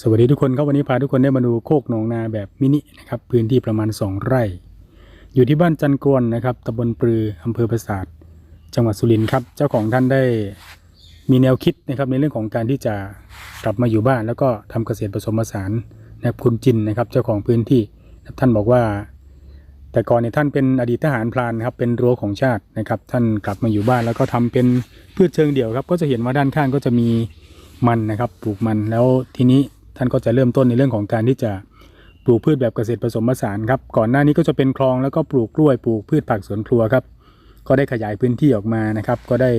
สวัสดีทุกคนครับวันนี้พาทุกคนได้มาดูโคกหนองนาแบบมินินะครับพื้นที่ประมาณ 2 ไร่ อยู่ที่บ้านจันกรวนนะครับตำบลปลืออำเภอปราสาทจังหวัดสุรินทร์ครับเจ้าของท่านได้มีแนวคิดนะครับในเรื่องของการที่จะกลับมาอยู่บ้าน แล้วก็ทำเกษตรผสมผสานนะครับคุณจินนะครับเจ้าของพื้นที่ท่านบอกว่า แต่ก่อนเนี่ยท่านเป็นอดีตทหารพรานะครับเป็นรั้วของชาตินะครับท่านกลับมาอยู่บ้านแล้วก็ทำเป็นพืชเชิงเดี่ยวครับก็จะเห็นว่าด้านข้างก็จะมีมันนะครับปลูกมันแล้วทีนี้ ท่านก็จะเริ่มต้นในเรื่องของการที่จะปลูกพืชแบบเกษตรผสมผสานครับ ก่อนหน้านี้ก็จะเป็นคลองแล้วก็ปลูกกล้วยปลูกพืชผักสวนครัวครับ ก็ได้ขยายพื้นที่ออกมานะครับ ก็ได้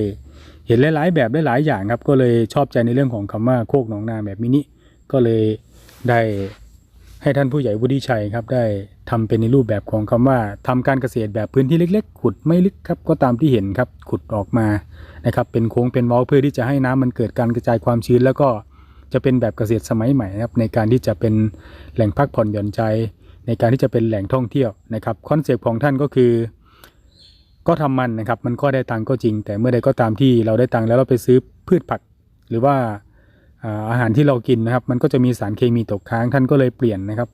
เห็นหลาย ๆ แบบหลายๆอย่างครับ ก็เลยชอบใจในเรื่องของคำว่าโคกหนองนาแบบมินิก็เลยได้ให้ท่านผู้ใหญ่วุฒิชัยครับได้ทำเป็นในรูปแบบของคำว่าทำการเกษตรแบบพื้นที่เล็ก ๆ ขุดไม่ลึกครับก็ตามที่เห็นครับขุดออกมานะครับเป็นโค้งเป็นว้าเพื่อที่จะให้น้ำมันเกิดการกระจายความชื้นแล้วก็ จะเป็นแบบเกษตรสมัยใหม่นะครับในการที่จะเป็นแหล่งพักผ่อนหย่อนใจ ในการที่จะเป็นแหล่งท่องเที่ยวนะครับคอนเซปต์ของท่านก็คือ ก็ทำมันนะครับมันก็ได้ตังก็จริง แต่เมื่อใดก็ตามที่เราได้ตังแล้วเราไปซื้อพืชผัก หรือว่าอ่าอาหารที่เรากินนะครับ มันก็จะมีสารเคมีตกค้างท่านก็เลยเปลี่ยนนะครับ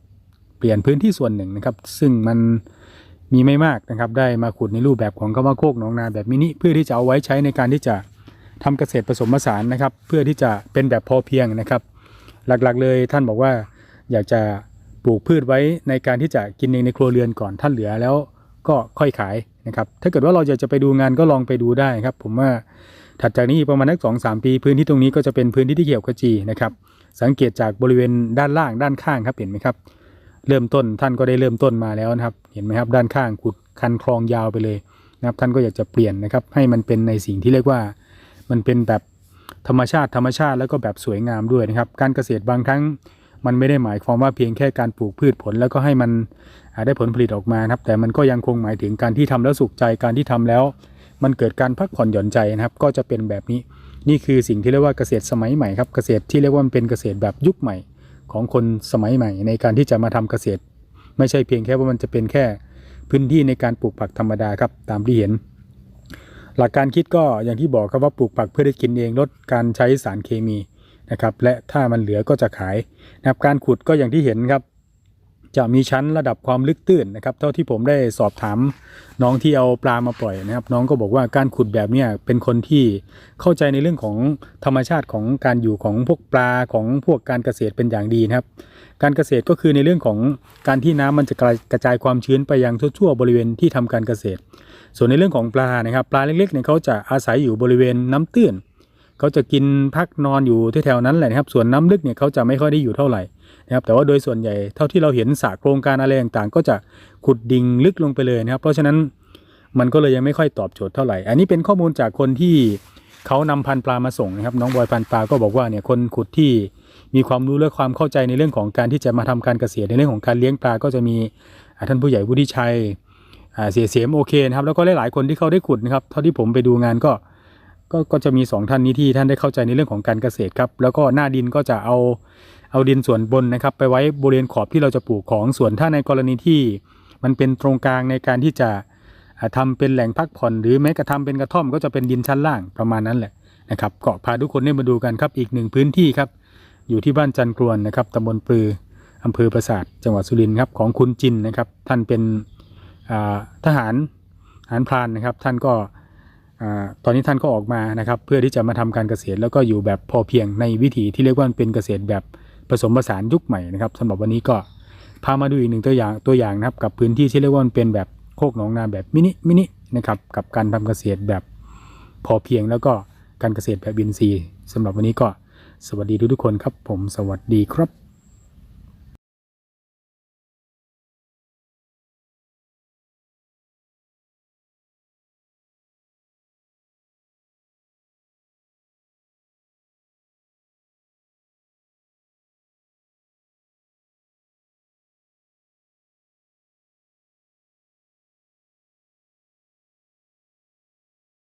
เปลี่ยนพื้นที่ส่วนหนึ่งนะครับ ซึ่งมันมีไม่มากนะครับ ได้มาขุดในรูปแบบของคำว่าโคกหนองนาแบบมินิเพื่อที่จะเอาไว้ใช้ในการที่จะ ทำเกษตรผสมผสานนะครับ เพื่อที่จะเป็นแบบพอเพียงนะครับ หลักๆเลยท่านบอกว่าอยากจะปลูกพืชไว้ในการที่จะกินเองในครัวเรือนก่อนท่านเหลือแล้วก็ค่อยขายนะครับ ถ้าเกิดว่าเราอยากจะไปดูงานก็ลองไปดูได้ครับ ผมว่าถัดจากนี้ประมาณนักสองสามปี พื้นที่ตรงนี้ก็จะเป็นพื้นที่ที่เขียวขจีนะครับ สังเกตจากบริเวณด้านล่างด้านข้างครับเห็นไหมครับ เริ่มต้นท่านก็ได้เริ่มต้นมาแล้วนะครับ เห็นไหมครับ ด้านข้างขุดคันคลองยาวไปเลยนะครับ ท่านก็อยากจะเปลี่ยนนะครับ ให้มันเป็นในสิ่งที่เรียกว่า มันเป็นแบบธรรมชาติธรรมชาติแล้วก็แบบสวยงามด้วยนะครับ การเกษตรบางครั้งมันไม่ได้หมายความว่าเพียงแค่การปลูกพืชผล แล้วก็ให้มันได้ผลผลิตออกมานะครับ แต่มันก็ยังคงหมายถึงการที่ทำแล้วสุขใจการที่ทำแล้ว มันเกิดการพักผ่อนหย่อนใจนะครับ ก็จะเป็นแบบนี้นี่คือสิ่งที่เรียกว่าเกษตรสมัยใหม่ครับเกษตรที่เรียกว่ามันเป็นเกษตรแบบยุคใหม่ของคนสมัยใหม่ ในการที่จะมาทำเกษตร ไม่ใช่เพียงแค่ว่ามันจะเป็นแค่พื้นที่ในการปลูกผักธรรมดาครับตามที่เห็น หลักการคิดก็อย่างที่บอกครับว่าปลูกผักเพื่อได้กินเองลดการใช้สารเคมีนะครับและถ้ามันเหลือก็จะขายนะครับการขุดก็อย่างที่เห็นครับ จะมีชั้นระดับความลึกตื้นนะครับ เท่าที่ผมได้สอบถามน้องที่เอาปลามาปล่อยนะครับ น้องก็บอกว่าการขุดแบบนี้เป็นคนที่เข้าใจในเรื่องของธรรมชาติของการอยู่ของพวกปลาของพวกการเกษตรเป็นอย่างดีนะครับ การเกษตรก็คือในเรื่องของการที่น้ำมันจะกระกระจายความชื้นไปยังทั่วๆบริเวณที่ทำการเกษตร ส่วนในเรื่องของปลานะครับปลาเล็กๆเนี่ยเขาจะอาศัยอยู่บริเวณน้ำตื้นเขาจะกินพักนอนอยู่แถวๆนั้นแหละนะครับ ส่วนน้ำลึกเนี่ยเขาจะไม่ค่อยได้อยู่เท่าไหร่ นะครับแต่ว่าโดยส่วนใหญ่เท่าที่เราเห็นสระโครงการอะไรต่างๆ ก็จะขุดดิ่งลึกลงไปเลยนะครับ เพราะฉะนั้นมันก็เลยยังไม่ค่อยตอบโจทย์เท่าไหร่ อันนี้เป็นข้อมูลจากคนที่เขานำพันปลามาส่งนะครับ น้องบอยพันปลาก็บอกว่าเนี่ยคนขุดที่มีความรู้และความเข้าใจในเรื่องของการที่จะมาทำการเกษตรในเรื่องของการเลี้ยงปลาก็จะมีท่านผู้ใหญ่วุฒิชัยเสียเสียมโอเคนะครับแล้วก็หลายๆคนที่เขาได้ขุดนะครับเท่าที่ผมไปดูงานก็ ก็ก็จะมีสองท่านนี้ที่ท่านได้เข้าใจในเรื่องของการเกษตรครับ แล้วก็หน้าดินก็จะเอาเอาดินส่วนบนนะครับ ไปไว้บริเวณขอบที่เราจะปลูกของส่วนถ้าในกรณีที่มันเป็นตรงกลางในการที่จะอ่าทำเป็นแหล่งพักผ่อน หรือแม้กระทำเป็นกระท่อมก็จะเป็นดินชั้นล่างประมาณนั้นแหละนะครับก็พาทุกคนได้มาดูกันครับอีกหนึ่งพื้นที่ครับ อยู่ที่บ้านจันกรวนนะครับตำบลปลืออำเภอปราสาทจังหวัดสุรินทร์ครับของคุณจินนะครับ ท่านเป็นทหารทหารพรานนะครับ ท่านก็ ตอนนี้ท่านก็ออกมานะครับ เพื่อที่จะมาทำการเกษตรแล้วก็อยู่แบบพอเพียงในวิถีที่เรียกว่าเป็นเกษตรแบบผสมผสานยุคใหม่นะครับสำหรับวันนี้ก็พามาดูอีกหนึ่งตัวอย่างตัวอย่างนะครับ กับพื้นที่ที่เรียกว่ามันเป็นแบบโคกหนองนาแบบมินิมินินะครับกับการทำเกษตรแบบพอเพียงแล้วก็การเกษตรแบบบินซีสำหรับวันนี้ก็สวัสดีทุกๆคนครับ ผมสวัสดีครับ